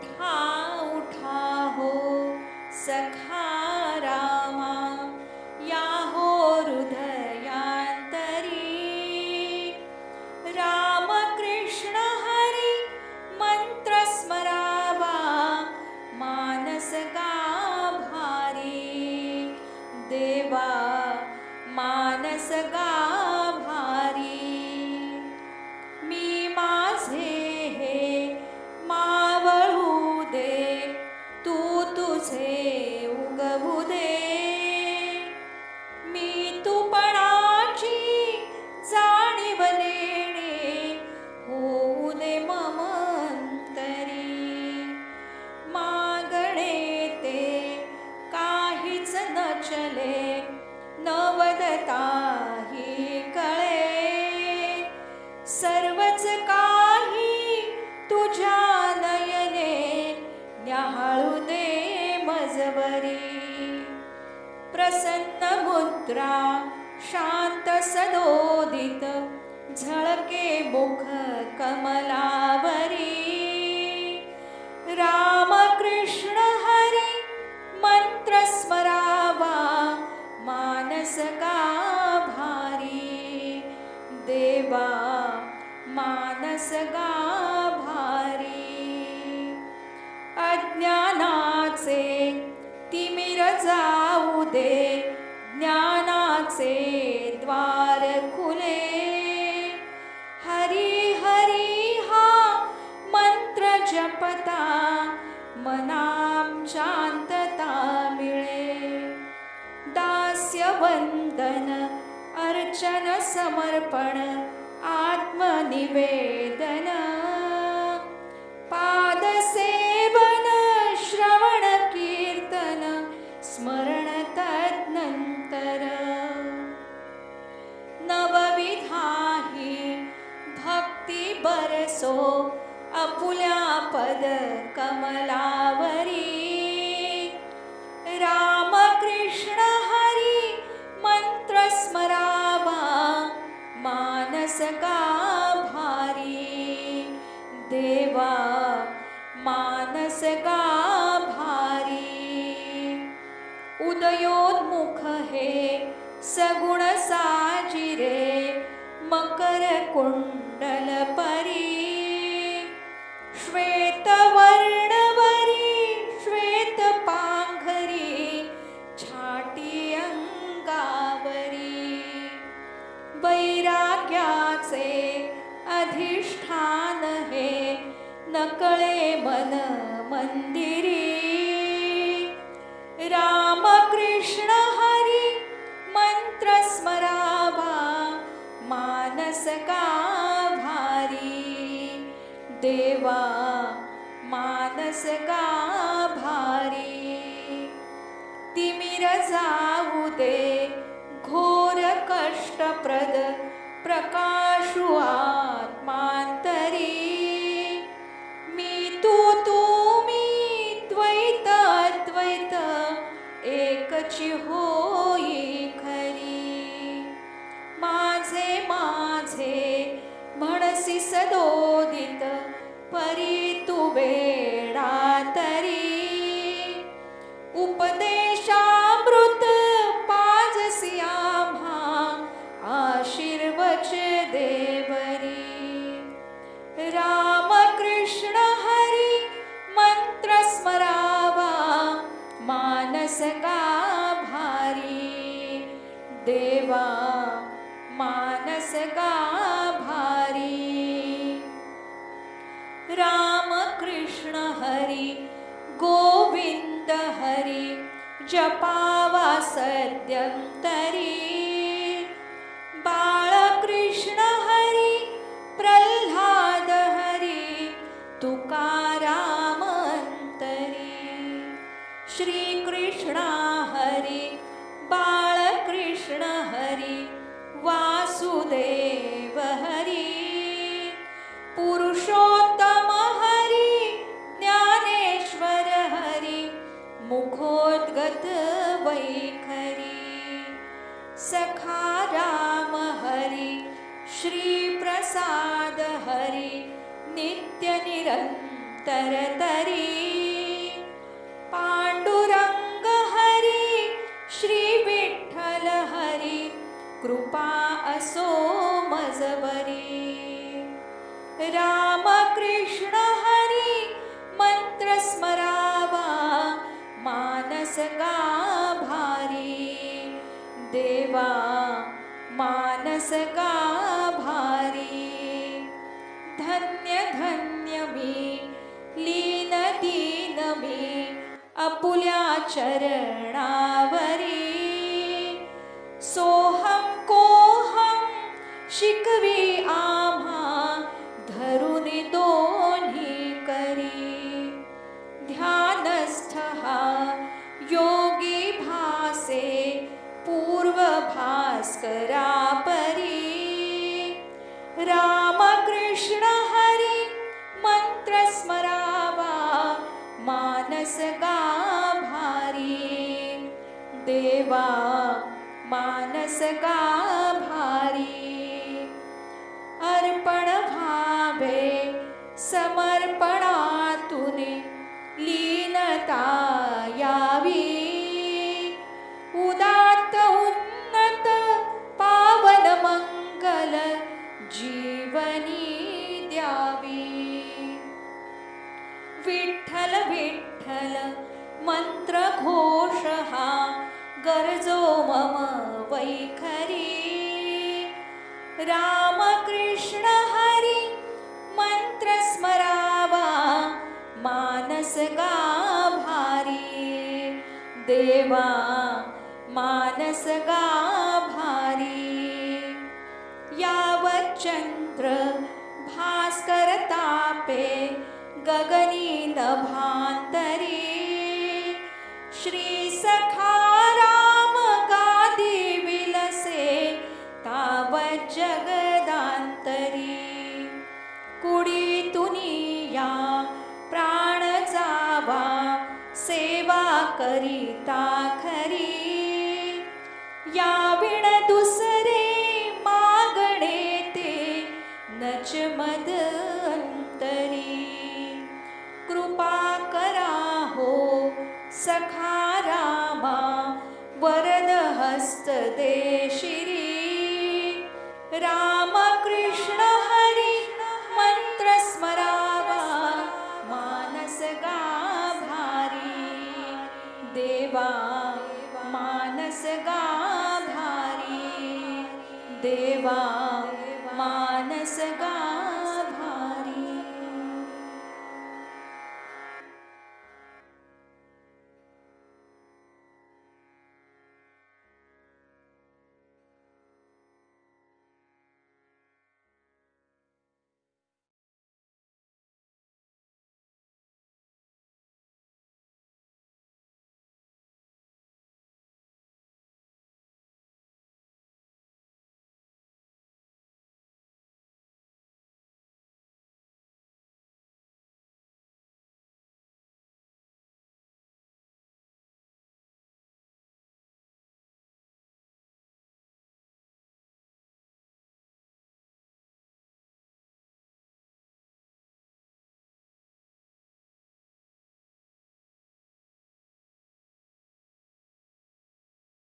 他 sé. प्रसन्न मुद्रा शांत सदोदित झळके मुख कमलावरी। राम कृष्ण हरी मंत्र स्मरावा मानस गाभारी देवा मानस अर्चन समर्पण आत्मनिवेदन। पादसेवन श्रवण कीर्तन स्मरण तद्नंतर। नवविधाही भक्ती बरसो अपुल्या पद देवा मानस गाभारी उदयोन्मुख हे सगुण साजिरे मकर कुंडल परी. नकळे मन मंदिरी. राम कृष्ण हरी मंत्र स्मरावा मानस गाभारी देवा मानस गाभारी तिमिर जाऊ दे घोर कष्टप्रद प्रकाशु आत्मांतरी. एकची होई खरी। माझे माझे म्हणसी सदोदित परी तू वेडा तरी। उपदे देवा मानस गाभारी राम कृष्ण हरी गोविंद हरि जपावा तरी श्री विठ्ठल हरी कृपा असो मजबरी राम कृष्ण हरी मंत्र स्मरावा मानस गाभारी देवा मानस दीन मी आपुल्या चरणावरी सोहम कोहम शिकवी आम्हा धरून दोन्ही करी। ध्यानस्थ योगी भासे, पूर्व भास्करा। देवा मानस गाभारी अर्पण भावे समर्पणातून लीनता यावी। उदात्त उन्नत पावन मंगल जीवनी द्यावी। विठ्ठल विठ्ठल मंत्र वैखरी रामकृष्ण हरी मंत्र स्मरावा मानस भारी. देवा मानस भारी. यावच्चन्द्र भास्करतापे गगनी श्री श्रीसख करिता देवा मानस गाधारी देवा।